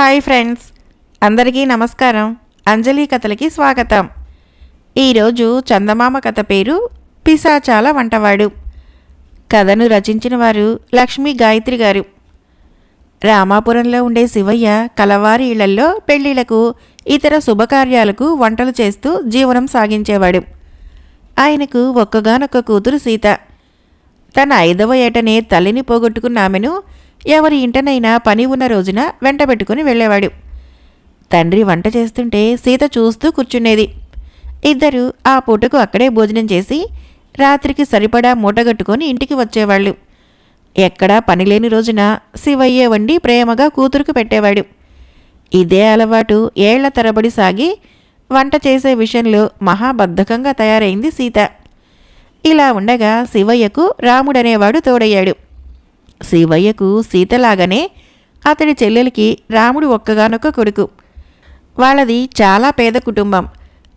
Hi friends. అందరికీ నమస్కారం. అంజలి కథలకి స్వాగతం. ఈరోజు చందమామ కథ పేరు పిశాచాల వంటవాడు. కథను రచించిన వారు లక్ష్మీ గాయత్రి గారు. రామాపురంలో ఉండే శివయ్య కలవారి ఇళ్ళల్లో పెళ్ళిళ్ళకు ఇతర శుభకార్యాలకు వంటలు చేస్తూ జీవనం సాగించేవాడు. ఆయనకు ఒక్కగానొక్క కూతురు సీత. తన ఐదవ ఏటనే తల్లిని పోగొట్టుకున్న ఆమెను ఎవరి ఇంటనైనా పని ఉన్న రోజున వెంటబెట్టుకుని వెళ్ళేవాడు. తండ్రి వంట చేస్తుంటే సీత చూస్తూ కూర్చునేది ఇద్దరు ఆ పూటకు అక్కడే భోజనం చేసి రాత్రికి సరిపడా మూటగట్టుకొని ఇంటికి వచ్చేవాళ్ళు. ఎక్కడా పనిలేని రోజున శివయ్య వండి ప్రేమగా కూతురుకు పెట్టేవాడు. ఇదే అలవాటు ఏళ్ళ తరబడి సాగి వంట చేసే విషయంలో మహాబద్ధకంగా తయారైంది సీత. ఇలా ఉండగా శివయ్యకు రాముడనేవాడు తోడయ్యాడు. శివయ్యకు సీతలాగానే అతడి చెల్లెలికి రాముడు ఒక్కగానొక్క కొడుకు. వాళ్ళది చాలా పేద కుటుంబం.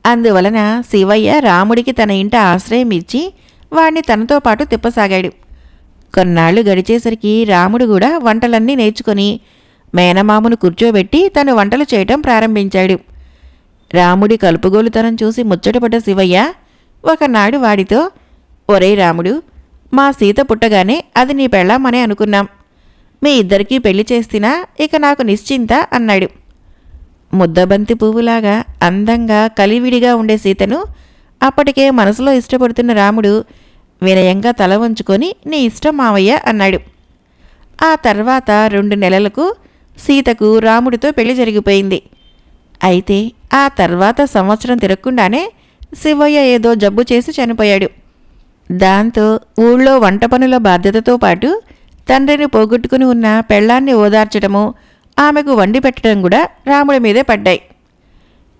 అందువలన శివయ్య రాముడికి తన ఇంట ఆశ్రయం ఇచ్చి వాణ్ణి తనతో పాటు తిప్పసాగాడు. కొన్నాళ్ళు గడిచేసరికి రాముడు కూడా వంటలన్నీ నేర్చుకొని మేనమామను కూర్చోబెట్టి తను వంటలు చేయటం ప్రారంభించాడు. రాముడి కలుపుగోలుతనం చూసి ముచ్చటపడ్డ శివయ్య ఒకనాడు వాడితో ఒరే రాముడు మా సీత పుట్టగానే అది నీ పెళ్ళామనే అనుకున్నాం. మీ ఇద్దరికీ పెళ్ళి చేసినా ఇక నాకు నిశ్చింత అన్నాడు. ముద్దబంతి పువ్వులాగా అందంగా కలివిడిగా ఉండే సీతను అప్పటికే మనసులో ఇష్టపడుతున్న రాముడు వినయంగా తల వంచుకొని నీ ఇష్టం మావయ్య అన్నాడు. ఆ తర్వాత రెండు నెలలకు సీతకు రాముడితో పెళ్ళి జరిగిపోయింది. అయితే ఆ తర్వాత సంవత్సరం తిరగకుండానే శివయ్య ఏదో జబ్బు చేసి చనిపోయాడు. దాంతో ఊళ్ళో వంట పనుల బాధ్యతతో పాటు తండ్రిని పోగొట్టుకుని ఉన్న పెళ్ళాన్ని ఓదార్చడము ఆమెకు వండి పెట్టడం కూడా రాముడి మీదే పడ్డాయి.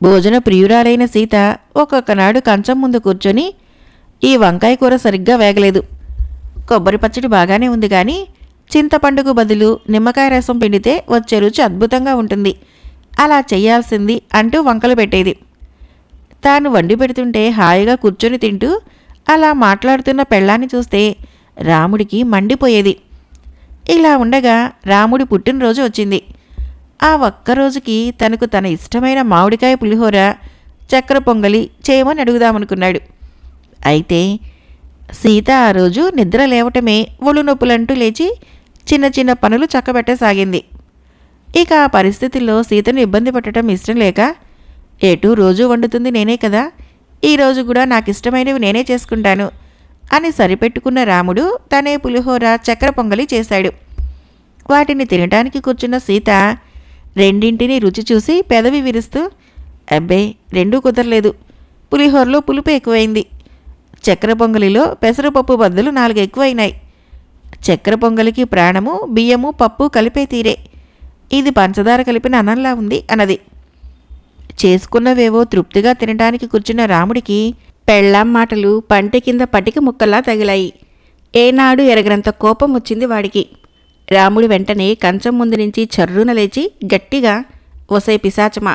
భోజన ప్రియురాలైన సీత ఒక్కొక్కనాడు కంచం ముందు కూర్చొని ఈ వంకాయ కూర సరిగ్గా వేగలేదు. కొబ్బరి పచ్చడి బాగానే ఉంది కానీ చింతపండుకు బదులు నిమ్మకాయ రసం పిండితే వచ్చే రుచి అద్భుతంగా ఉంటుంది. అలా చేయాల్సింది అంటూ వంకలు పెట్టేది. తాను వండి పెడుతుంటే హాయిగా కూర్చొని తింటూ అలా మాట్లాడుతున్న పెళ్ళాన్ని చూస్తే రాముడికి మండిపోయేది. ఇలా ఉండగా రాముడి పుట్టినరోజు వచ్చింది. ఆ ఒక్కరోజుకి తనకు తన ఇష్టమైన మామిడికాయ పులిహోర చక్కెర పొంగలి చేయమని అడుగుదామనుకున్నాడు. అయితే సీత ఆ రోజు నిద్ర లేవటమే ఒళ్ళు నొప్పులంటూ లేచి చిన్న చిన్న పనులు చక్కబెట్టసాగింది. ఇక ఆ పరిస్థితుల్లో సీతను ఇబ్బంది పెట్టడం ఇష్టం లేక ఎటు రోజు వండుతుంది నేనే కదా ఈరోజు కూడా నాకు ఇష్టమైనవి నేనే చేసుకుంటాను అని సరిపెట్టుకున్న రాముడు తనే పులిహోర చక్కెర పొంగలి చేశాడు. వాటిని తినడానికి కూర్చున్న సీత రెండింటిని రుచి చూసి పెదవి విరుస్తూ అబ్బే రెండూ కుదరలేదు. పులిహోరలో పులుపు ఎక్కువైంది. చక్కెర పొంగలిలో పెసరపప్పు బద్దలు నాలుగు ఎక్కువైనాయి. చక్కెర పొంగలికి ప్రాణము బియ్యము పప్పు కలిపే తీరే. ఇది పంచదార కలిపిన అన్నంలా ఉంది అన్నది. చేసుకున్నవేవో తృప్తిగా తినడానికి కూర్చున్న రాముడికి పెళ్ళాం మాటలు పంట కింద పటిక ముక్కల్లా తగిలాయి. ఏనాడు ఎరగనంత కోపం వచ్చింది వాడికి. రాముడు వెంటనే కంచం ముందు నుంచి చర్రున లేచి గట్టిగా ఒసే పిశాచమా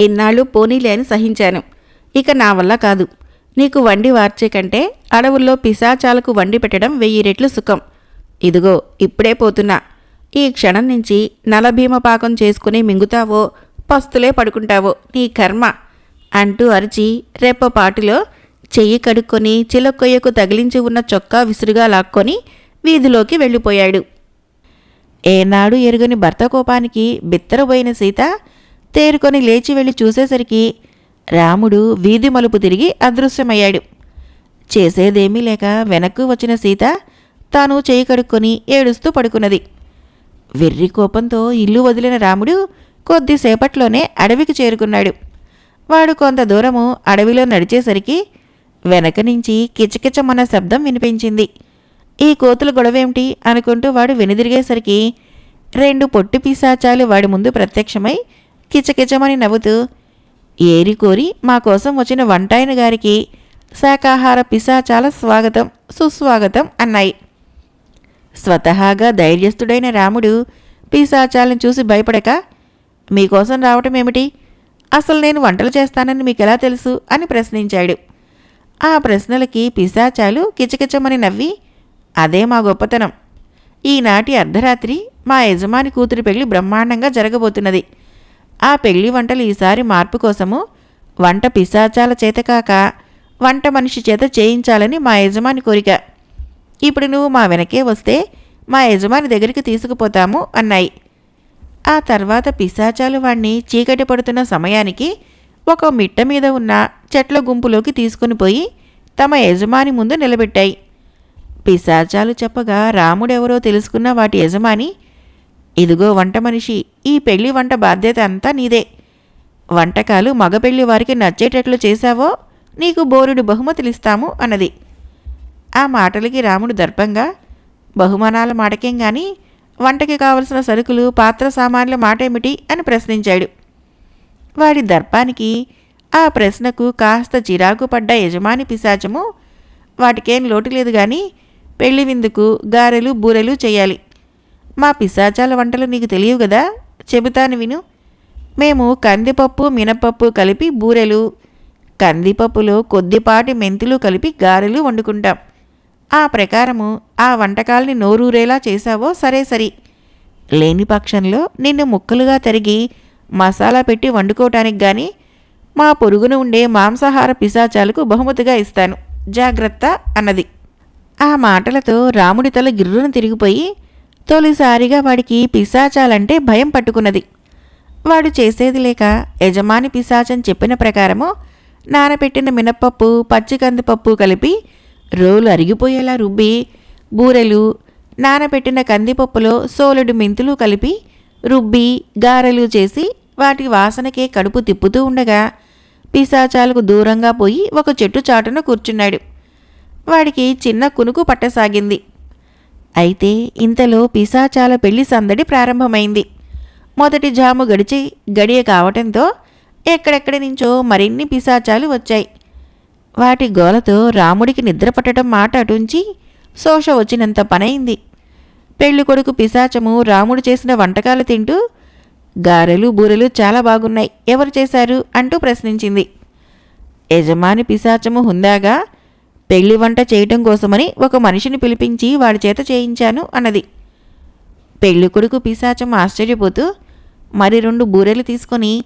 ఇన్నాళ్ళు పోనీలే అని సహించాను. ఇక నా వల్ల కాదు. నీకు వండి వార్చే కంటే అడవుల్లో పిశాచాలకు వండి పెట్టడం వెయ్యి రెట్లు సుఖం. ఇదిగో ఇప్పుడే పోతున్నా. ఈ క్షణం నుంచి నలభీమ పాకం చేసుకుని మింగుతావో పస్తులే పడుకుంటావు నీ కర్మ అంటూ అరిచి రేపపాటిలో చెయ్యి కడుక్కొని చిలకొయ్యకు తగిలించి ఉన్న చొక్కా విసురుగా లాక్కొని వీధిలోకి వెళ్ళిపోయాడు. ఏనాడు ఎరుగని భర్త కోపానికి బిత్తరబోయిన సీత తేరుకొని లేచి వెళ్ళి చూసేసరికి రాముడు వీధి మలుపు తిరిగి అదృశ్యమయ్యాడు. చేసేదేమీ లేక వెనక్కు వచ్చిన సీత తాను చేయి కడుక్కొని ఏడుస్తూ పడుకున్నది. వెర్రి కోపంతో ఇల్లు వదిలిన రాముడు కొద్దిసేపట్లోనే అడవికి చేరుకున్నాడు. వాడు కొంత దూరము అడవిలో నడిచేసరికి వెనక నుంచి కిచకిచమన్న శబ్దం వినిపించింది. ఈ కోతుల గొడవేమిటి అనుకుంటూ వాడు వెనుదిరిగేసరికి రెండు పొట్టి పిశాచాలు వాడి ముందు ప్రత్యక్షమై కిచకిచమని నవ్వుతూ ఏరి కోరి మా కోసం వచ్చిన వంటాయన గారికి శాకాహార పిశాచాల స్వాగతం సుస్వాగతం అన్నాయి. స్వతహాగా ధైర్యస్థుడైన రాముడు పిశాచాలను చూసి భయపడక మీకోసం రావటం ఏమిటి? అసలు నేను వంటలు చేస్తానని మీకు ఎలా తెలుసు? అని ప్రశ్నించాడు. ఆ ప్రశ్నలకి పిశాచాలు కిచకిచమని నవ్వి అదే మా గొప్పతనం. ఈనాటి అర్ధరాత్రి మా యజమాని కూతురి పెళ్ళి బ్రహ్మాండంగా జరగబోతున్నది. ఆ పెళ్ళి వంటలు ఈసారి మార్పు కోసము వంట పిశాచాల చేత కాక వంట మనిషి చేత చేయించాలని మా యజమాని కోరిక. ఇప్పుడు నువ్వు మా వెనకే వస్తే మా యజమాని దగ్గరికి తీసుకుపోతాము అన్నాయి. ఆ తర్వాత పిశాచాలు వాణ్ణి చీకటి పడుతున్న సమయానికి ఒక మిట్ట మీద ఉన్న చెట్ల గుంపులోకి తీసుకుని పోయి తమ యజమాని ముందు నిలబెట్టాయి. పిశాచాలు చెప్పగా రాముడెవరో తెలుసుకున్న వాటి యజమాని ఇదిగో వంట మనిషి ఈ పెళ్ళి వంట బాధ్యత అంతా నీదే. వంటకాలు మగ పెళ్ళి వారికి నచ్చేటట్లు చేశావో నీకు బోరుడు బహుమతులిస్తాము అన్నది. ఆ మాటలకి రాముడు దర్పంగా బహుమానాల మాటకేం కానీ వంటకి కావలసిన సరుకులు పాత్ర సామాన్ల మాటేమిటి అని ప్రశ్నించాడు. వాడి దర్పానికి ఆ ప్రశ్నకు కాస్త చిరాకు పడ్డ యజమాని పిశాచము వాటికేం లోటు లేదు కానీ పెళ్ళి విందుకు గారెలు బూరెలు చేయాలి. మా పిశాచాల వంటలు నీకు తెలియవు కదా చెబుతాను విను. మేము కందిపప్పు మినపప్పు కలిపి బూరెలు కందిపప్పులో కొద్దిపాటి మెంతులు కలిపి గారెలు వండుకుంటాం. ఆ ప్రకారము ఆ వంటకాల్ని నోరూరేలా చేశావో సరే సరి. లేని పక్షంలో నిన్ను ముక్కలుగా తరిగి మసాలా పెట్టి వండుకోవటానికి గాని మా పొరుగున ఉండే మాంసాహార పిశాచాలకు బహుమతిగా ఇస్తాను. జాగ్రత్త అన్నది. ఆ మాటలతో రాముడి తల గిర్రున తిరిగిపోయి తొలిసారిగా వాడికి పిశాచాలంటే భయం పట్టుకున్నది. వాడు చేసేది లేక యజమాని పిశాచం చెప్పిన ప్రకారము నానబెట్టిన మినప్పప్పు పచ్చి కందిపప్పు కలిపి రోలు అరిగిపోయేలా రుబ్బి బూరెలు నానబెట్టిన కందిపప్పులో సోలెడు మెంతులు కలిపి రుబ్బి గారెలు చేసి వాటి వాసనకే కడుపు తిప్పుతూ ఉండగా పిశాచాలకు దూరంగా పోయి ఒక చెట్టు చాటున కూర్చున్నాడు. వాడికి చిన్న కునుకు పట్టసాగింది అయితే ఇంతలో పిశాచాల పెళ్ళి సందడి ప్రారంభమైంది. మొదటి జాము గడిచి గడియ కావటంతో ఎక్కడెక్కడి నుంచో మరిన్ని పిశాచాలు వచ్చాయి. వాటి గోలతో రాముడికి నిద్ర పట్టడం మాట అటుంచి శోష వచ్చినంత పనైంది. పెళ్ళి కొడుకు పిశాచము రాముడు చేసిన వంటకాలు తింటూ గారెలు బూరెలు చాలా బాగున్నాయి ఎవరు చేశారు? అంటూ ప్రశ్నించింది. యజమాని పిశాచము హుందాగా పెళ్ళి వంట చేయటం కోసమని ఒక మనిషిని పిలిపించి వాడి చేత చేయించాను అన్నది. పెళ్ళి కొడుకు పిశాచం ఆశ్చర్యపోతూ మరి రెండు బూరెలు తీసుకొని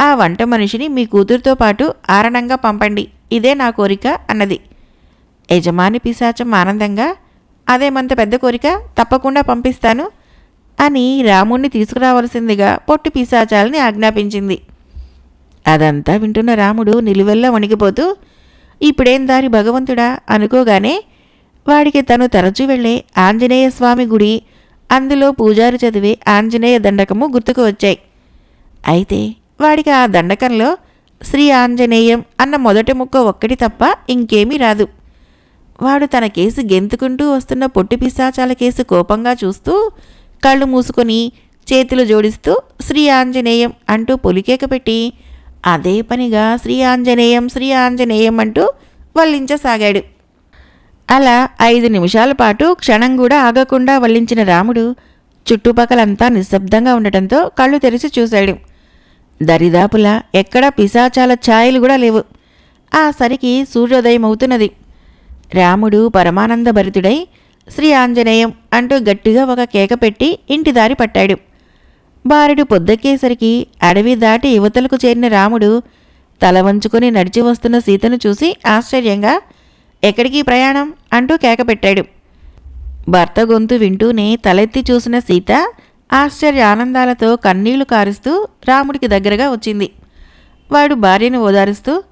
ఆ వంట మనిషిని మీ కూతురుతో పాటు ఆరణంగా పంపండి. ఇదే నా కోరిక అన్నది. యజమాని పిశాచం ఆనందంగా అదేమంత పెద్ద కోరిక తప్పకుండా పంపిస్తాను అని రాముణ్ణి తీసుకురావలసిందిగా పొట్టి పిశాచాలని ఆజ్ఞాపించింది. అదంతా వింటున్న రాముడు నిలువెల్లా వణికిపోతూ ఇప్పుడేం దారి భగవంతుడా? అనుకోగానే వాడికి తను తరచూ వెళ్ళే ఆంజనేయ స్వామి గుడి అందులో పూజారి చదివే ఆంజనేయ దండకము గుర్తుకు వచ్చాయి. అయితే వాడికి ఆ దండకంలో శ్రీ ఆంజనేయం అన్న మొదటి ముక్క ఒక్కటి తప్ప ఇంకేమీ రాదు. వాడు తన కేసు గెంతుకుంటూ వస్తున్న పొట్టి పిశాచాల కేసు కోపంగా చూస్తూ కళ్ళు మూసుకొని చేతులు జోడిస్తూ శ్రీ ఆంజనేయం అంటూ పొలికేక పెట్టి అదే పనిగా శ్రీ ఆంజనేయం శ్రీ ఆంజనేయం అంటూ వల్లించసాగాడు. అలా ఐదు నిమిషాల పాటు క్షణం కూడా ఆగకుండా వల్లించిన రాముడు చుట్టుపక్కలంతా నిశ్శబ్దంగా ఉండటంతో కళ్ళు తెరిచి చూశాడు. దరిదాపులా ఎక్కడా పిశాచాల ఛాయలు కూడా లేవు. ఆ సరికి సూర్యోదయం అవుతున్నది. రాముడు పరమానందభరితుడై శ్రీ ఆంజనేయం అంటూ గట్టిగా ఒక కేక పెట్టి ఇంటి దారి పట్టాడు. బారుడు పొద్దెక్కేసరికి అడవి దాటి యువతలకు చేరిన రాముడు తల వంచుకొని నడిచి వస్తున్న సీతను చూసి ఆశ్చర్యంగా ఎక్కడికి ప్రయాణం? అంటూ కేక పెట్టాడు. భర్త గొంతు వింటూనే తలెత్తి చూసిన సీత ఆశ్చర్య ఆనందాలతో కన్నీళ్ళు కారుస్తూ రాముడికి దగ్గరగా వచ్చింది. వాడు భార్యను ఓదారుస్తూ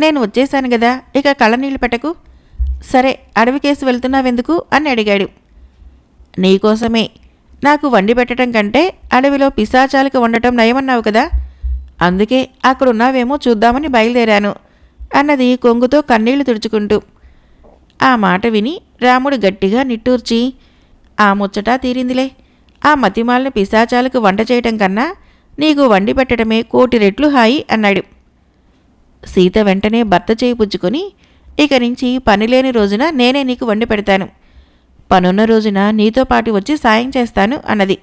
నేను వచ్చేశాను గదా ఇక కళ్ళనీళ్ళు పెట్టకు. సరే అడవికేసి వెళ్తున్నావెందుకు? అని అడిగాడు. నీకోసమే నాకు వండి పెట్టడం కంటే అడవిలో పిశాచాలకు వండటం నయమన్నావు కదా. అందుకే అక్కడున్నావేమో చూద్దామని బయలుదేరాను అన్నది కొంగుతో కన్నీళ్ళు తుడుచుకుంటూ. ఆ మాట విని రాముడు గట్టిగా నిట్టూర్చి ఆ ముచ్చటా తీరిందిలే. ఆ మతిమాలిన పిశాచాలకు వంట చేయటం కన్నా నీకు వండి పెట్టడమే కోటి రెట్లు హాయి అన్నాడు. సీత వెంటనే భర్త చేయిపుచ్చుకొని ఇక నుంచి పని లేని రోజున నేనే నీకు వండి పెడతాను. పనున్న రోజున నీతో పాటు వచ్చి సాయం చేస్తాను అన్నది.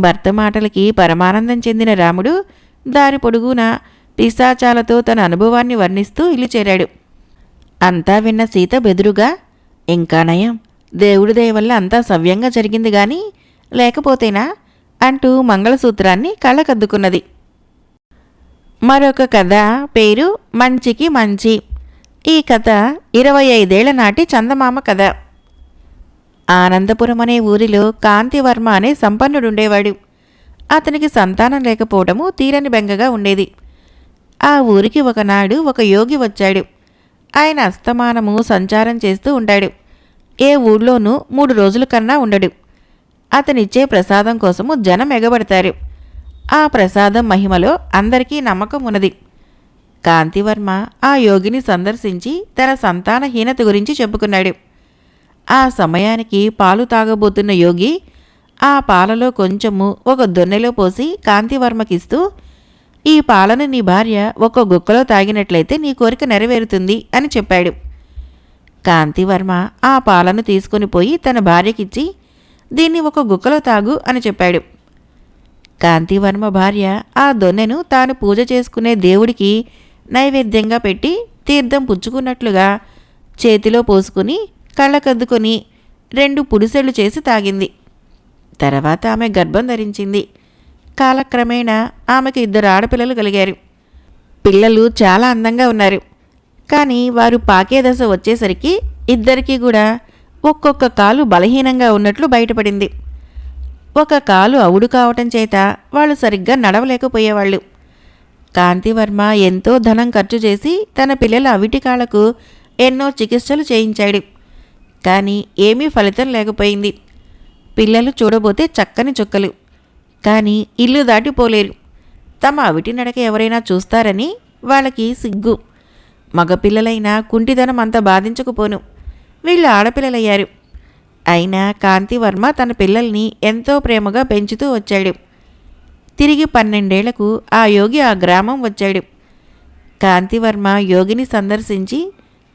భర్త మాటలకి పరమానందం చెందిన రాముడు దారి పొడుగునా పిశాచాలతో తన అనుభవాన్ని వర్ణిస్తూ ఇల్లు చేరాడు. అంతా విన్న సీత బెదురుగా ఇంకా నయం. దేవుడి దయ వల్ల అంతా సవ్యంగా జరిగింది కానీ లేకపోతేనా? అంటూ మంగళసూత్రాన్ని కళ్ళకద్దుకున్నది. మరొక కథ పేరు మంచికి మంచి. ఈ కథ ఇరవై ఐదేళ్ళ నాటి చందమామ కథ. ఆనందపురం అనే ఊరిలో కాంతివర్మ అనే సంపన్నుడుండేవాడు. అతనికి సంతానం లేకపోవడము తీరని బెంగగా ఉండేది. ఆ ఊరికి ఒకనాడు ఒక యోగి వచ్చాడు. ఆయన అస్తమానము సంచారం చేస్తూ ఉంటాడు. ఏ ఊళ్ళోనూ మూడు రోజుల కన్నా ఉండడు. అతనిచ్చే ప్రసాదం కోసము జనం ఎగబడతారు. ఆ ప్రసాదం మహిమలో అందరికీ నమ్మకం ఉన్నది. కాంతివర్మ ఆ యోగిని సందర్శించి తన సంతానహీనత గురించి చెప్పుకున్నాడు. ఆ సమయానికి పాలు తాగబోతున్న యోగి ఆ పాలలో కొంచెము ఒక దొన్నెలో పోసి కాంతివర్మకిస్తూ ఈ పాలను నీ భార్య ఒక గుక్కలో తాగినట్లయితే నీ కోరిక నెరవేరుతుంది అని చెప్పాడు. కాంతివర్మ ఆ పాలను తీసుకుని పోయి తన భార్యకిచ్చి దీన్ని ఒక గుక్కలో తాగు అని చెప్పాడు. కాంతివర్మ భార్య ఆ దొన్నెను తాను పూజ చేసుకునే దేవుడికి నైవేద్యంగా పెట్టి తీర్థం పుచ్చుకున్నట్లుగా చేతిలో పోసుకుని కళ్ళకద్దుకొని రెండు పుడిసెళ్ళు చేసి తాగింది. తర్వాత ఆమె గర్భం ధరించింది. కాలక్రమేణా ఆమెకు ఇద్దరు ఆడపిల్లలు కలిగారు. పిల్లలు చాలా అందంగా ఉన్నారు. కానీ వారు పాకే దశ వచ్చేసరికి ఇద్దరికీ కూడా ఒక్కొక్క కాలు బలహీనంగా ఉన్నట్లు బయటపడింది. ఒక కాలు అవుడు కావటం చేత వాళ్ళు సరిగ్గా నడవలేకపోయేవాళ్ళు. కాంతివర్మ ఎంతో ధనం ఖర్చు చేసి తన పిల్లల అవిటికాళ్ళకు ఎన్నో చికిత్సలు చేయించాడు. కానీ ఏమీ ఫలితం లేకపోయింది. పిల్లలు చూడబోతే చక్కని చుక్కలు. కానీ ఇల్లు దాటిపోలేరు. తమ అవిటి నడక ఎవరైనా చూస్తారని వాళ్ళకి సిగ్గు. మగపిల్లలైనా కుంటిదనం అంత బాధించకపోను. వీళ్ళు ఆడపిల్లలయ్యారు. అయినా కాంతివర్మ తన పిల్లల్ని ఎంతో ప్రేమగా పెంచుతూ వచ్చాడు. తిరిగి పన్నెండేళ్ళకు ఆ యోగి ఆ గ్రామం వచ్చాడు. కాంతివర్మ యోగిని సందర్శించి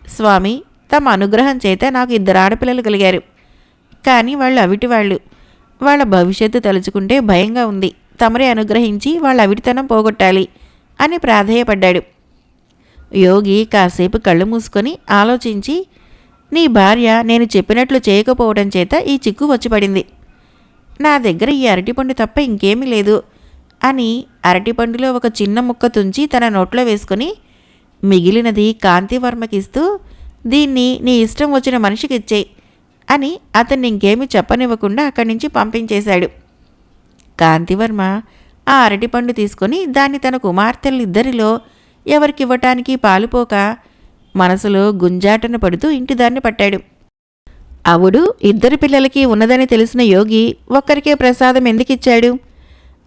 స్వామి తమ అనుగ్రహం చేత నాకు ఇద్దరు ఆడపిల్లలు కలిగారు. కానీ వాళ్ళు అవిటి వాళ్ళు. వాళ్ళ భవిష్యత్తు తలుచుకుంటే భయంగా ఉంది. తమరే అనుగ్రహించి వాళ్ళ అవిటితనం పోగొట్టాలి అని ప్రాధేయపడ్డాడు. యోగి కాసేపు కళ్ళు మూసుకొని ఆలోచించి నీ భార్య నేను చెప్పినట్లు చేయకపోవడం చేత ఈ చిక్కు వచ్చిపడింది. నా దగ్గర ఈ అరటిపండు తప్ప ఇంకేమీ లేదు అని అరటిపండులో ఒక చిన్న ముక్క తుంచి తన నోట్లో వేసుకొని మిగిలినది కాంతివర్మకిస్తూ దీన్ని నీ ఇష్టం వచ్చిన మనిషికి ఇచ్చేయి అని అతన్ని ఇంకేమీ చెప్పనివ్వకుండా అక్కడి నుంచి పంపించేశాడు. కాంతివర్మ ఆ అరటిపండు తీసుకొని దాన్ని తన కుమార్తెలిద్దరిలో ఎవరికివ్వటానికి పాలుపోక మనసులో గుంజాటన పడుతూ ఇంటిదాన్ని పట్టాడు. అవుడు ఇద్దరు పిల్లలకి ఉన్నదని తెలిసిన యోగి ఒక్కరికే ప్రసాదం ఎందుకిచ్చాడు?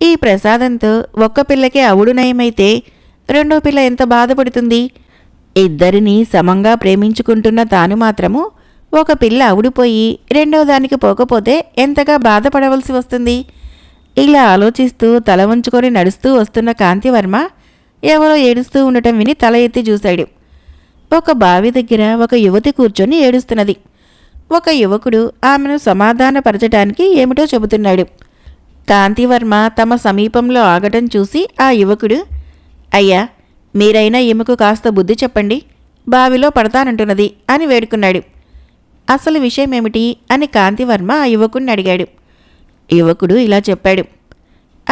ఈ ప్రసాదంతో ఒక్క పిల్లకే అవుడు నయమైతే రెండో పిల్ల ఎంత బాధపడుతుంది? ఇద్దరిని సమంగా ప్రేమించుకుంటున్న తాను మాత్రము ఒక పిల్ల అవుడిపోయి రెండో దానికి పోకపోతే ఎంతగా బాధపడవలసి వస్తుంది? ఇలా ఆలోచిస్తూ తల వంచుకొని నడుస్తూ వస్తున్న కాంతివర్మ ఎవరో ఏడుస్తూ ఉండటం విని తల ఎత్తి చూశాడు. ఒక బావి దగ్గర ఒక యువతి కూర్చొని ఏడుస్తున్నది. ఒక యువకుడు ఆమెను సమాధానపరచడానికి ఏమిటో చెబుతున్నాడు. కాంతివర్మ తమ సమీపంలో ఆగటం చూసి ఆ యువకుడు అయ్యా మీరైనా ఈమెకు కాస్త బుద్ధి చెప్పండి. బావిలో పడతానంటున్నది అని వేడుకున్నాడు. అసలు విషయమేమిటి? అని కాంతివర్మ ఆ యువకుడిని అడిగాడు. యువకుడు ఇలా చెప్పాడు.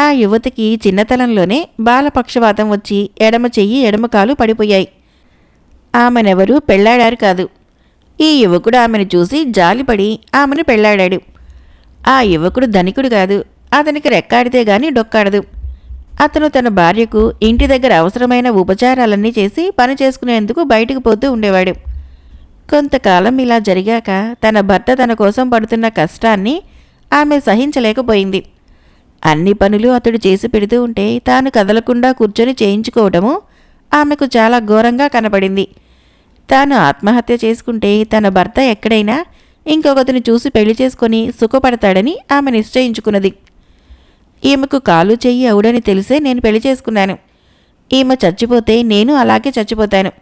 ఆ యువతికి చిన్నతనంలోనే బాలపక్షవాతం వచ్చి ఎడమ చెయ్యి ఎడమ కాలు పడిపోయాయి. ఆమెనెవరూ పెళ్ళాడారు కాదు. ఈ యువకుడు ఆమెను చూసి జాలిపడి ఆమెను పెళ్ళాడాడు. ఆ యువకుడు ధనికుడు కాదు. అతనికి రెక్కాడితే గాని డొక్కాడదు. అతను తన భార్యకు ఇంటి దగ్గర అవసరమైన ఉపచారాలన్నీ చేసి పని చేసుకునేందుకు బయటకు పోతూ ఉండేవాడు. కొంతకాలం ఇలా జరిగాక తన భర్త తన కోసం పడుతున్న కష్టాన్ని ఆమె సహించలేకపోయింది. అన్ని పనులు అతడు చేసి పెడుతూ ఉంటే తాను కదలకుండా కూర్చొని చేయించుకోవటము ఆమెకు చాలా ఘోరంగా కనపడింది. తాను ఆత్మహత్య చేసుకుంటే తన భర్త ఎక్కడైనా ఇంకొకతను చూసి పెళ్ళి చేసుకొని సుఖపడతాడని ఆమె నిశ్చయించుకున్నది. ఈమెకు కాలు చెయ్యి అవుడని తెలిసే నేను పెళ్ళి చేసుకున్నాను. ఈమె చచ్చిపోతే నేను అలాగే చచ్చిపోతాను.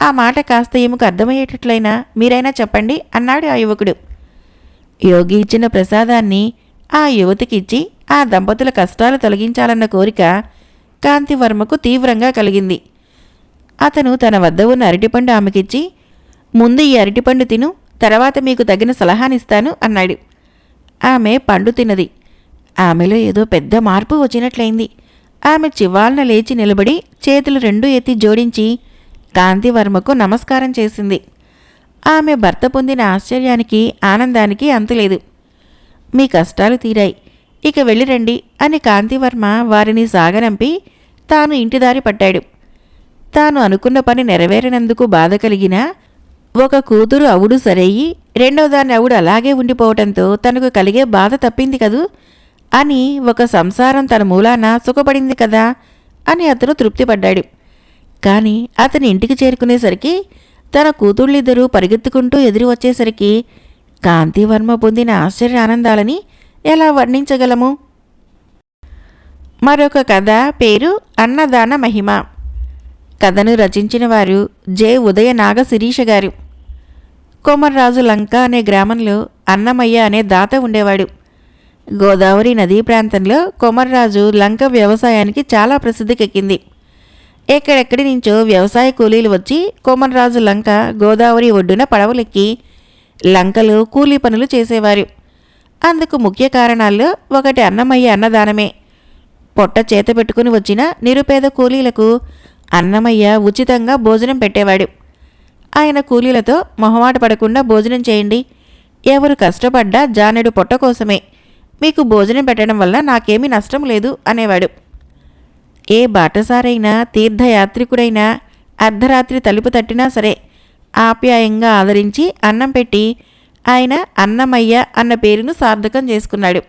ఆ మాట కాస్త ఈమెకు అర్థమయ్యేటట్లయినా మీరైనా చెప్పండి అన్నాడు ఆ యువకుడు. యోగి ఇచ్చిన ప్రసాదాన్ని ఆ యువతికిచ్చి ఆ దంపతుల కష్టాలు తొలగించాలన్న కోరిక కాంతివర్మకు తీవ్రంగా కలిగింది. అతను తన వద్ద ఉన్న అరటిపండు ఆమెకిచ్చి ముందు ఈ అరటిపండు తిను తర్వాత మీకు తగిన సలహానిస్తాను అన్నాడు. ఆమె పండు తిన్నది. ఆమెలో ఏదో పెద్ద మార్పు వచ్చినట్లయింది. ఆమె చివాలన లేచి నిలబడి చేతులు రెండూ ఎత్తి జోడించి కాంతివర్మకు నమస్కారం చేసింది. ఆమె భర్త పొందిన ఆశ్చర్యానికి ఆనందానికి అంతులేదు. మీ కష్టాలు తీరాయి. ఇక వెళ్ళిరండి అని కాంతివర్మ వారిని సాగనంపి తాను ఇంటిదారి పట్టాడు. తాను అనుకున్న పని నెరవేరినందుకు బాధ కలిగినా ఒక కూతురు అవుడు సరయ్యి రెండో దాని అవుడు అలాగే ఉండిపోవటంతో తనకు కలిగే బాధ తప్పింది కదూ? అని ఒక సంసారం తన మూలాన సుఖపడింది కదా అని అతను తృప్తిపడ్డాడు. కానీ అతని ఇంటికి చేరుకునేసరికి తన కూతుళ్ళిద్దరూ పరిగెత్తుకుంటూ ఎదురు వచ్చేసరికి కాంతివర్మ పొందిన ఆశ్చర్య ఆనందాలని ఎలా వర్ణించగలము? మరొక కథ పేరు అన్నదాన మహిమ. కథను రచించిన వారు జె. ఉదయ నాగ శిరీష గారు. కోమర్రాజు లంక అనే గ్రామంలో అన్నమయ్య అనే దాత ఉండేవాడు. గోదావరి నదీ ప్రాంతంలో కొమర్రాజు లంక వ్యవసాయానికి చాలా ప్రసిద్ధికెక్కింది. ఎక్కడెక్కడి నుంచో వ్యవసాయ కూలీలు వచ్చి కోమర్రాజు లంక గోదావరి ఒడ్డున పడవలెక్కి లంకలో కూలీ పనులు చేసేవారు. అందుకు ముఖ్య కారణాల్లో ఒకటి అన్నమయ్య అన్నదానమే. పొట్ట చేత పెట్టుకుని వచ్చిన నిరుపేద కూలీలకు అన్నమయ్య ఉచితంగా భోజనం పెట్టేవాడు. ఆయన కూలీలతో మొహమాట పడకుండా భోజనం చేయండి. ఎవరు కష్టపడ్డా జానెడు పొట్ట కోసమే. మీకు భోజనం పెట్టడం వల్ల నాకేమీ నష్టం లేదు అనేవాడు. ఏ బాటసారైనా తీర్థయాత్రికుడైనా అర్ధరాత్రి తలుపు తట్టినా సరే ఆప్యాయంగా ఆదరించి అన్నం పెట్టి ఆయన అన్నమయ్య అన్న పేరును సార్థకం చేసుకున్నాడు.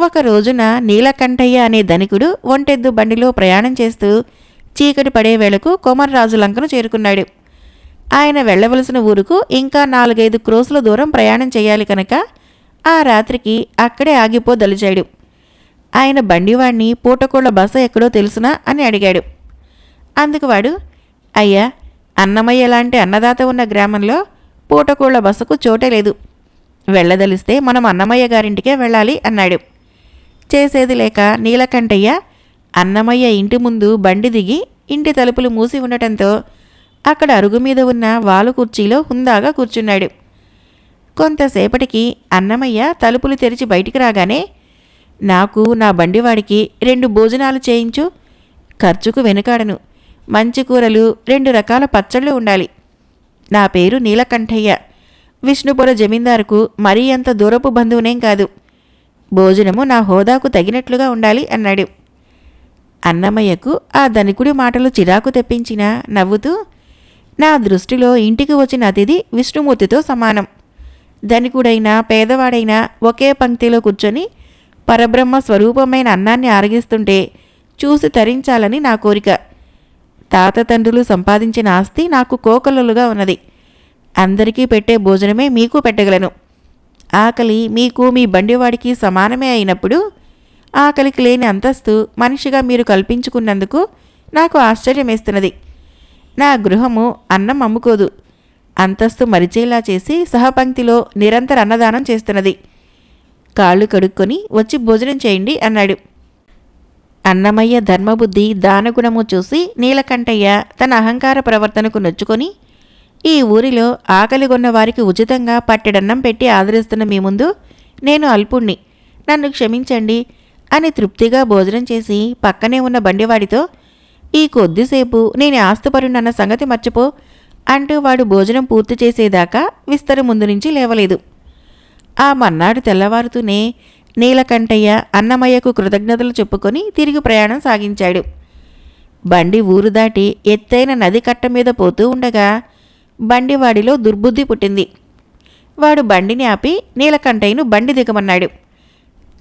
ఒక రోజున నీలకంఠయ్య అనే ధనికుడు ఒంటెద్దు బండిలో ప్రయాణం చేస్తూ చీకటి పడే వేళకు కొమర్రాజు లంకను చేరుకున్నాడు. ఆయన వెళ్ళవలసిన ఊరుకు ఇంకా నాలుగైదు క్రోసుల దూరం ప్రయాణం చేయాలి కనుక ఆ రాత్రికి అక్కడే ఆగిపోదలిచాడు ఆయన బండివాణ్ణి పూటకోళ్ళ బస ఎక్కడో తెలుసునా అని అడిగాడు. అందుకు వాడు అయ్యా అన్నమయ్య లాంటి అన్నదాత ఉన్న గ్రామంలో పూటకోళ్ళ బసకు చోటే లేదు. వెళ్ళదలిస్తే మనం అన్నమయ్య గారింటికే వెళ్ళాలి అన్నాడు. చేసేది లేక నీలకంఠయ్య అన్నమయ్య ఇంటి ముందు బండి దిగి ఇంటి తలుపులు మూసి ఉండటంతో అక్కడ అరుగు మీద ఉన్న వాలు కుర్చీలో హుందాగా కూర్చున్నాడు. కొంతసేపటికి అన్నమయ్య తలుపులు తెరిచి బయటికి రాగానే నాకు నా బండివాడికి రెండు భోజనాలు చేయించు ఖర్చుకు వెనుకాడను. మంచి కూరలు రెండు రకాల పచ్చళ్ళు ఉండాలి. నా పేరు నీలకంఠయ్య. విష్ణుపుర జమీందారుకు మరీ అంత దూరపు బంధువునేం కాదు. భోజనము నా హోదాకు తగినట్లుగా ఉండాలి అన్నాడు. అన్నమయ్యకు ఆ ధనికుడి మాటలు చిరాకు తెప్పించిన నవ్వుతూ నా దృష్టిలో ఇంటికి వచ్చిన అతిథి విష్ణుమూర్తితో సమానం. ధనికుడైనా పేదవాడైనా ఒకే పంక్తిలో కూర్చొని పరబ్రహ్మ స్వరూపమైన అన్నాన్ని ఆరగిస్తుంటే చూసి తరించాలని నా కోరిక. తాత తండ్రులు సంపాదించిన ఆస్తి నాకు కోకలలుగా ఉన్నది. అందరికీ పెట్టే భోజనమే మీకు పెట్టగలను. ఆకలి మీకు మీ బండివాడికి సమానమే అయినప్పుడు ఆకలికి లేని అంతస్తు మనిషిగా మీరు కల్పించుకున్నందుకు నాకు ఆశ్చర్యమేస్తున్నది. నా గృహము అన్నం అమ్ముకోదు. అంతస్తు మరిచేలా చేసి సహపంక్తిలో నిరంతర అన్నదానం చేస్తున్నది. కాళ్ళు కడుక్కొని వచ్చి భోజనం చేయండి అన్నాడు. అన్నమయ్య ధర్మబుద్ధి దానగుణము చూసి నీలకంఠయ్య తన అహంకార ప్రవర్తనకు నొచ్చుకొని ఈ ఊరిలో ఆకలిగొన్న వారికి ఉచితంగా పట్టెడన్నం పెట్టి ఆదరిస్తున్న మీ ముందు నేను అల్పుణ్ణి. నన్ను క్షమించండి అని తృప్తిగా భోజనం చేసి పక్కనే ఉన్న బండివాడితో ఈ కొద్దిసేపు నేను ఆస్తుపరునన్న సంగతి మర్చిపో అంటూ వాడు భోజనం పూర్తి చేసేదాకా విస్తర ముందు నుంచి లేవలేదు. ఆ మన్నాడు తెల్లవారుతూనే నీలకంఠయ్య అన్నమయ్యకు కృతజ్ఞతలు చెప్పుకొని తిరిగి ప్రయాణం సాగించాడు. బండి ఊరు దాటి ఎత్తైన నది కట్ట మీద పోతూ ఉండగా బండివాడిలో దుర్బుద్ధి పుట్టింది. వాడు బండిని ఆపి నీలకంఠయ్యను బండి దిగమన్నాడు.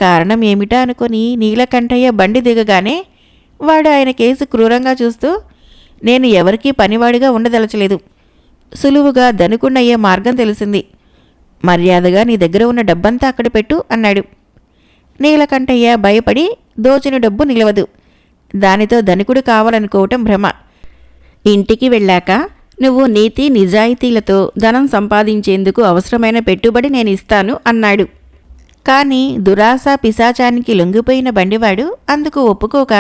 కారణం ఏమిటా అనుకొని నీలకంఠయ్య బండి దిగగానే వాడు ఆయన కేసు క్రూరంగా చూస్తూ నేను ఎవరికీ పనివాడిగా ఉండదలచలేదు. సులువుగా ధనుకున్నయ్యే మార్గం తెలిసింది. మర్యాదగా నీ దగ్గర ఉన్న డబ్బంతా అక్కడ పెట్టు అన్నాడు. నీలకంఠయ్య భయపడి దోచిన డబ్బు నిలవదు. దానితో ధనికుడు కావాలనుకోవటం భ్రమ. ఇంటికి వెళ్ళాక నువ్వు నీతి నిజాయితీలతో ధనం సంపాదించేందుకు అవసరమైన పెట్టుబడి నేను ఇస్తాను అన్నాడు. కానీ దురాశ పిశాచానికి లొంగిపోయిన బండివాడు అందుకు ఒప్పుకోక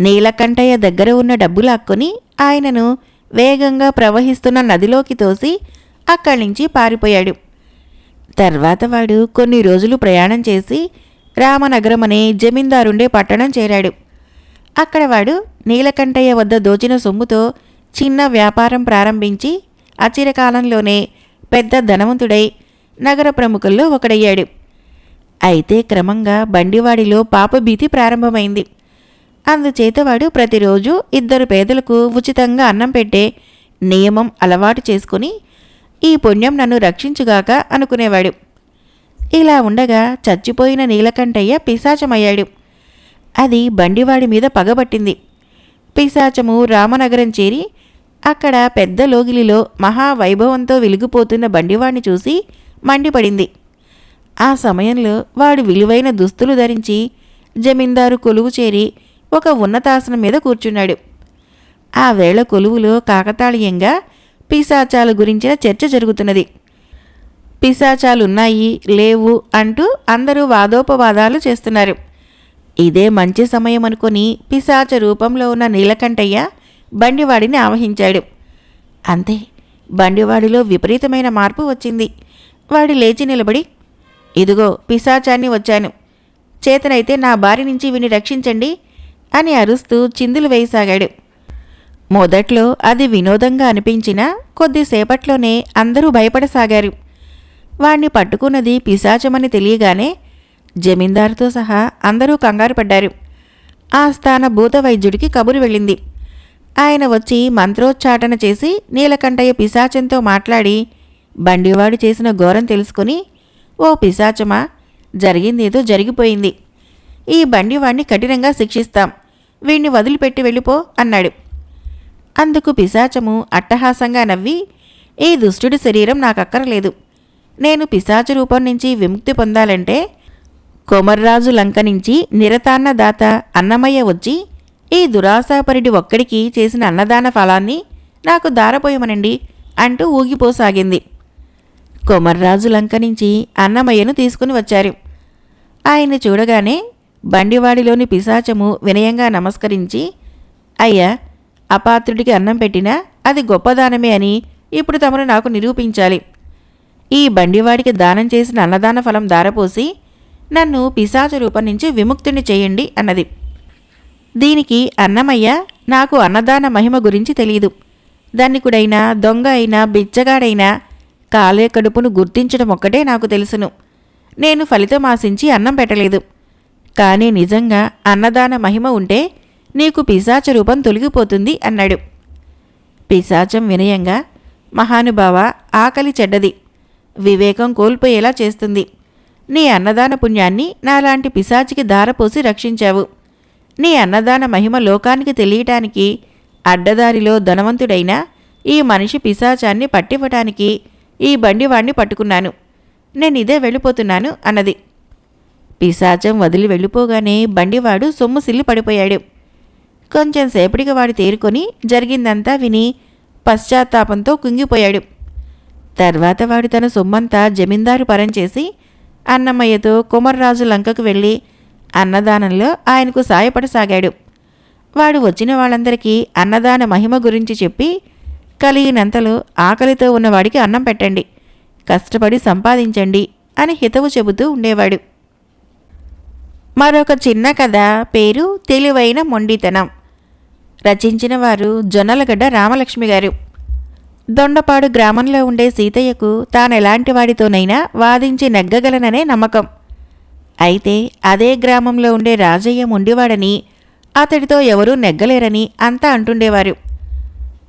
నీలకంఠయ్య దగ్గర ఉన్న డబ్బు లాక్కొని ఆయనను వేగంగా ప్రవహిస్తున్న నదిలోకి తోసి అక్కడి నుంచి పారిపోయాడు. తర్వాత వాడు కొన్ని రోజులు ప్రయాణం చేసి రామనగరం అనే జమీందారుండే పట్టణం చేరాడు. అక్కడ వాడు నీలకంఠయ్య వద్ద దోచిన సొమ్ముతో చిన్న వ్యాపారం ప్రారంభించి అచిరకాలంలోనే పెద్ద ధనవంతుడై నగర ప్రముఖుల్లో ఒకడయ్యాడు. అయితే క్రమంగా బండివాడిలో పాపభీతి ప్రారంభమైంది. అందుచేత వాడు ప్రతిరోజు ఇద్దరు పేదలకు ఉచితంగా అన్నం పెట్టే నియమం అలవాటు చేసుకుని ఈ పుణ్యం నన్ను రక్షించుగాక అనుకునేవాడు. ఇలా ఉండగా చచ్చిపోయిన నీలకంఠయ్య పిశాచమయ్యాడు. అది బండివాడి మీద పగబట్టింది పిశాచము రామనగరం చేరి అక్కడ పెద్ద లోగిలిలో మహావైభవంతో వెలిగిపోతున్న బండివాడిని చూసి మండిపడింది. ఆ సమయంలో వాడు విలువైన దుస్తులు ధరించి జమీందారు కొలువు చేరి ఒక ఉన్నతాసనం మీద కూర్చున్నాడు. ఆ వేళ కొలువులో కాకతాళీయంగా పిశాచాల గురించిన చర్చ జరుగుతున్నది. పిశాచాలున్నాయి లేవు అంటూ అందరూ వాదోపవాదాలు చేస్తున్నారు. ఇదే మంచి సమయం అనుకుని పిశాచ రూపంలో ఉన్న నీలకంఠయ్య బండివాడిని ఆవహించాడు. అంతే బండివాడిలో విపరీతమైన మార్పు వచ్చింది. వాడు లేచి నిలబడి ఇదిగో పిశాచాన్ని వచ్చాను. చేతనైతే నా బారి నుంచి విని రక్షించండి అని అరుస్తూ చిందులు వేయసాగాడు. మొదట్లో అది వినోదంగా అనిపించినా కొద్దిసేపట్లోనే అందరూ భయపడసాగారు. వాణ్ణి పట్టుకున్నది పిశాచమని తెలియగానే జమీందారుతో సహా అందరూ కంగారు పడ్డారు. ఆ స్థాన భూత వైద్యుడికి కబురు వెళ్ళింది. ఆయన వచ్చి మంత్రోచ్చాటన చేసి నీలకంఠయ్య పిశాచంతో మాట్లాడి బండివాడు చేసిన ఘోరం తెలుసుకుని ఓ పిశాచమా జరిగిందేదో జరిగిపోయింది. ఈ బండివాణ్ణి కఠినంగా శిక్షిస్తాం. వీణ్ణి వదిలిపెట్టి వెళ్ళిపో అన్నాడు. అందుకు పిశాచము అట్టహాసంగా నవ్వి ఈ దుష్టుడి శరీరం నాకక్కరలేదు. నేను పిశాచ రూపం నుంచి విముక్తి పొందాలంటే కొమర్రాజు లంక నుంచి నిరతాన్న దాత అన్నమయ్య వచ్చి ఈ దురాశాపరుడి ఒక్కడికి చేసిన అన్నదాన ఫలాన్ని నాకు దారపోయమనండి అంటూ ఊగిపోసాగింది. కొమర్రాజు లంక నుంచి అన్నమయ్యను తీసుకుని వచ్చారు. ఆయన చూడగానే బండివాడిలోని పిశాచము వినయంగా నమస్కరించి అయ్యా అపాత్రుడికి అన్నం పెట్టినా అది గొప్పదానమే అని ఇప్పుడు తమరు నాకు నిరూపించాలి. ఈ బండివాడికి దానం చేసిన అన్నదాన ఫలం దారపోసి నన్ను పిశాచ రూపం నుంచి విముక్తుని చేయండి అన్నది. దీనికి అన్నమయ్య నాకు అన్నదాన మహిమ గురించి తెలియదు ధనికుడైనా దొంగ అయినా బిచ్చగాడైనా కాలే కడుపును గుర్తించడం ఒక్కటే నాకు తెలుసును. నేను ఫలితం ఆశించి అన్నం పెట్టలేదు. కానీ నిజంగా అన్నదాన మహిమ ఉంటే నీకు పిశాచ రూపం తొలగిపోతుంది అన్నాడు. పిశాచం వినయంగా మహానుభావ ఆకలి చెడ్డది. వివేకం కోల్పోయేలా చేస్తుంది. నీ అన్నదాన పుణ్యాన్ని నాలాంటి పిశాచికి దారపోసి రక్షించావు. నీ అన్నదాన మహిమ లోకానికి తెలియటానికి అడ్డదారిలో ధనవంతుడైన ఈ మనిషి పిశాచాన్ని పట్టివ్వటానికి ఈ బండివాణ్ణి పట్టుకున్నాను. నేను ఇదే వెళ్ళిపోతున్నాను అన్నది. పిశాచం వదిలి వెళ్ళిపోగానే బండివాడు సొమ్ము సిల్లి పడిపోయాడు. కొంచెం సేపటికి వాడు తేరుకొని జరిగిందంతా విని పశ్చాత్తాపంతో కుంగిపోయాడు. తర్వాత వాడు తన సొమ్మంతా జమీందారు పరం చేసి అన్నమయ్యతో కుమర్రాజు లంకకు వెళ్ళి అన్నదానంలో ఆయనకు సాయపడసాగాడు. వాడు వచ్చిన వాళ్ళందరికీ అన్నదాన మహిమ గురించి చెప్పి కలిగినంతలో ఆకలితో ఉన్నవాడికి అన్నం పెట్టండి. కష్టపడి సంపాదించండి అని హితవు చెబుతూ ఉండేవాడు. మరొక చిన్న కథ పేరు తెలివైన మొండితనం. రచించిన వారు జొన్నలగడ్డ రామలక్ష్మి గారు. దొండపాడు గ్రామంలో ఉండే సీతయ్యకు తాను ఎలాంటి వాడితోనైనా వాదించి నెగ్గగలననే నమ్మకం. అయితే అదే గ్రామంలో ఉండే రాజయ్య మొండివాడని అతడితో ఎవరూ నెగ్గలేరని అంతా అంటుండేవారు.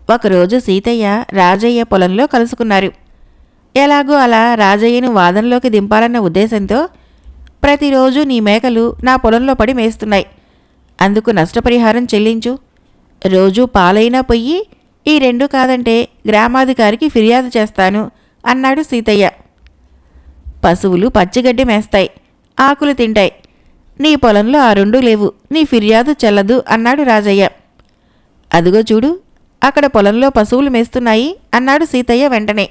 ఒకరోజు సీతయ్య రాజయ్య పొలంలో కలుసుకున్నారు. ఎలాగో అలా రాజయ్యను వాదనలోకి దింపాలన్న ఉద్దేశంతో ప్రతిరోజు నీ మేకలు నా పొలంలో పడి మేస్తున్నాయి. అందుకు నష్టపరిహారం చెల్లించు. రోజు పాలైనా పొయ్యి ఈ రెండు కాదంటే గ్రామాధికారికి ఫిర్యాదు చేస్తాను అన్నాడు సీతయ్య. పశువులు పచ్చిగడ్డి మేస్తాయి ఆకులు తింటాయి. నీ పొలంలో ఆ రెండు లేవు నీ ఫిర్యాదు చెల్లదు అన్నాడు రాజయ్య. అదిగో చూడు అక్కడ పొలంలో పశువులు మేస్తున్నాయి అన్నాడు సీతయ్య వెంటనే.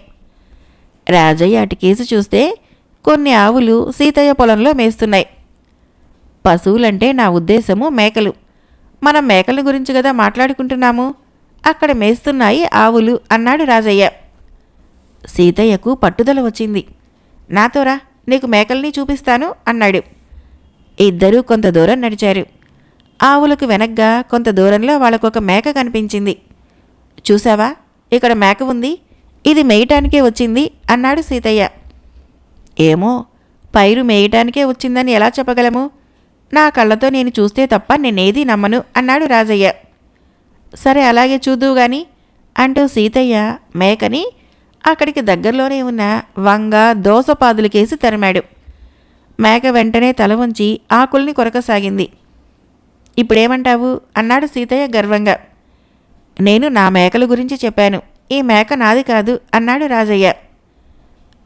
రాజయ్య అటు కేసు చూస్తే కొన్ని ఆవులు సీతయ్య పొలంలో మేస్తున్నాయి. పశువులంటే నా ఉద్దేశము మేకలు. మనం మేకల గురించి కదా మాట్లాడుకుంటున్నాము? అక్కడ మేస్తున్నాయి ఆవులు అన్నాడు రాజయ్య. సీతయ్యకు పట్టుదల వచ్చింది. నాతోరా నీకు మేకల్ని చూపిస్తాను అన్నాడు. ఇద్దరూ కొంత దూరం నడిచారు. ఆవులకు వెనగ్గా కొంత దూరంలో వాళ్ళకొక మేక కనిపించింది. చూసావా ఇక్కడ మేక ఉంది. ఇది మేయటానికే వచ్చింది అన్నాడు సీతయ్య. ఏమో పైరు మేయటానికే వచ్చిందని ఎలా చెప్పగలము? నా కళ్ళతో నేను చూస్తే తప్ప నేనేది నమ్మను అన్నాడు రాజయ్య. సరే అలాగే చూద్దువు గాని అంటూ సీతయ్య మేకని అక్కడికి దగ్గరలోనే ఉన్న వంగ దోసపాదులకేసి తరిమాడు. మేక వెంటనే తల వంచి ఆకుల్ని కొరకసాగింది. ఇప్పుడేమంటావు? అన్నాడు సీతయ్య గర్వంగా. నేను నా మేకల గురించి చెప్పాను. ఈ మేక నాది కాదు అన్నాడు రాజయ్య.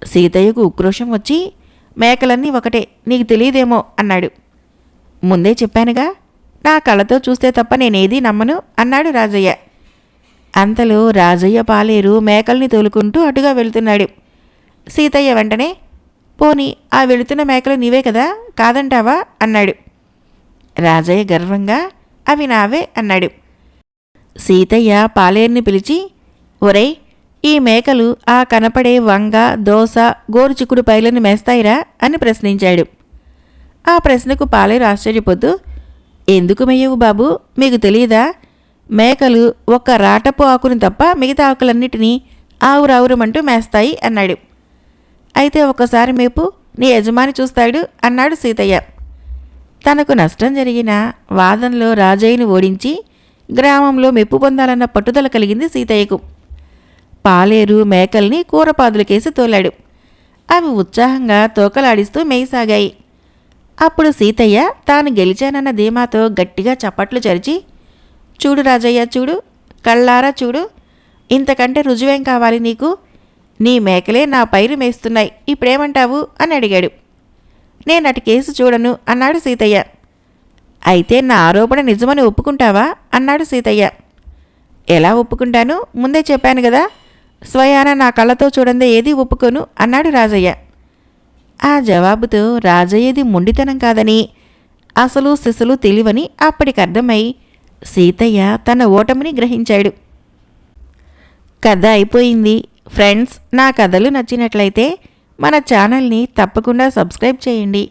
సీతయ్యకు ఉక్రోషం వచ్చి మేకలన్నీ ఒకటే నీకు తెలియదేమో అన్నాడు. ముందే చెప్పానుగా నా కళ్ళతో చూస్తే తప్ప నేనేదీ నమ్మను అన్నాడు రాజయ్య. అంతలో రాజయ్య పాలేరు మేకల్ని తోలుకుంటూ అటుగా వెళుతున్నాడు. సీతయ్య వెంటనే పోని ఆ వెళుతున్న మేకలు నీవే కదా కాదంటావా అన్నాడు. రాజయ్య గర్వంగా అవి నావే అన్నాడు. సీతయ్య పాలేరుని పిలిచి ఒరేయ్ ఈ మేకలు ఆ కనపడే వంగ దోస గోరుచిక్కుడు పైలను మేస్తాయిరా? అని ప్రశ్నించాడు. ఆ ప్రశ్నకు పాలేరు ఆశ్చర్యపోతూ ఎందుకు మేయవు బాబు? మీకు తెలియదా మేకలు ఒక్క రాటపు ఆకుని తప్ప మిగతా ఆకులన్నిటినీ ఆవురావురమంటూ మేస్తాయి అన్నాడు. అయితే ఒక్కసారి మేపు నీ యజమాని చూస్తాడు అన్నాడు సీతయ్య. తనకు నష్టం జరిగిన వాదనలో రాజయ్యను ఓడించి గ్రామంలో మెప్పు పొందాలన్న పట్టుదల కలిగింది సీతయ్యకు. పాలేరు మేకల్ని కూరపాదులకేసి తోలాడు. అవి ఉత్సాహంగా తోకలాడిస్తూ మేయసాగాయి. అప్పుడు సీతయ్య తాను గెలిచానన్న ధీమాతో గట్టిగా చప్పట్లు చరిచి చూడు రాజయ్య చూడు కళ్ళారా చూడు ఇంతకంటే రుజువేం కావాలి నీకు? నీ మేకలే నా పైరు మేస్తున్నాయి ఇప్పుడేమంటావు? అని అడిగాడు. నేను అటు కేసు చూడను అన్నాడు సీతయ్య. అయితే నా ఆరోపణ నిజమని ఒప్పుకుంటావా? అన్నాడు సీతయ్య. ఎలా ఒప్పుకుంటాను? ముందే చెప్పాను కదా. స్వయాన నా కళ్ళతో చూడందే ఏది ఒప్పుకోను? అన్నాడు రాజయ్య. ఆ జవాబుతో రాజయ్యది మొండితనం కాదని అసలు శిశులు తెలివని అప్పటికి అర్థమై సీతయ్య తన ఓటమిని గ్రహించాడు. కథ అయిపోయింది. ఫ్రెండ్స్ నా కథలు నచ్చినట్లయితే మన ఛానల్ని తప్పకుండా సబ్స్క్రైబ్ చేయండి.